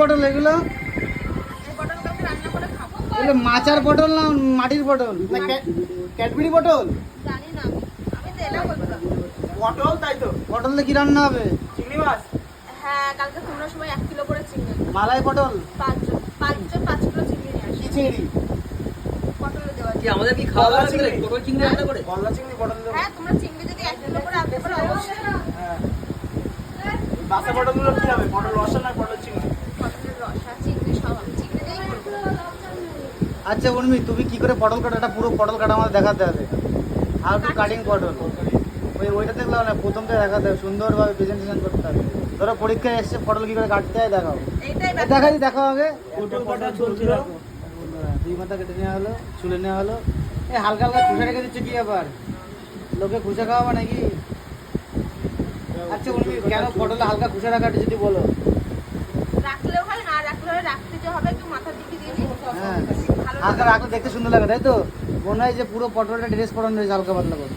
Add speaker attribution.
Speaker 1: পটল এগুলো? মাচার পটল না মাটির পটল? না ক্যাডবেরি পটল?
Speaker 2: পটল তাই তো।
Speaker 1: পটল দিয়ে কি রান্না হবে?
Speaker 2: চিংড়ি মাছ?
Speaker 3: হ্যাঁ কালকে সময় এক কিলো করে চিংড়ি
Speaker 1: মালাই পটল?
Speaker 3: পাঁচজন পাঁচজন পাঁচ কিলো চিংড়ি নিয়ে আসি
Speaker 1: চিংড়ি?
Speaker 3: পটলে দেওয়া
Speaker 4: কি আমাদের কি খাওয়া দাওয়া
Speaker 2: চিংড়ি।
Speaker 4: পটল চিংড়ি রান্না করে?
Speaker 2: চিংড়ি পটল
Speaker 3: হ্যাঁ তোমরা চিংড়ি যদি এক কিলো করে আনতে পারো অবশ্যই।
Speaker 2: হ্যাঁ। বাসা পটলগুলো কি হবে? পটল রসা না পটল চিংড়ি
Speaker 3: পটলের রসা চিংড়ি সব আমি চিংড়ি দিয়েই করব
Speaker 1: আচ্ছা উর্মি তুমি কি করে পটল কাটাটা? পুরো পটল কাটা আমাদের দেখাতে হবে। হাউ টু কাটিং পটল। ওই ওইটা দেখলে হবে না প্রথম থেকে দেখাতে হবে। সুন্দরভাবে প্রেজেন্টেশন করতে হবে। ধরো পরীক্ষায় এসছে পটল কি করে কাটতে হয় দেখাও। দেখাই দেখাও আগে।
Speaker 2: পটল কাটা চলছিল
Speaker 1: দুই মাথা কেটে নেওয়া হলো চুলে নেওয়া হলো। এই হালকা হালকা খুশা রেখে দিচ্ছে কি ব্যাপার লোকে খুশা খাওয়াবে নাকি? আচ্ছা উর্মি কেন পটলে হালকা খুশা রাখাটা যদি বলো
Speaker 3: রাখলেও হয় না রাখলেও হয় রাখতে যে হবে একটু মাথার দিকে দিয়ে দিই
Speaker 1: হ্যাঁ হালকা রাখলে দেখতে সুন্দর লাগে, তাই তো? মনে হয় যে পুরো পটলটা ড্রেস পরানো হয়েছে হালকা পাতলা করে।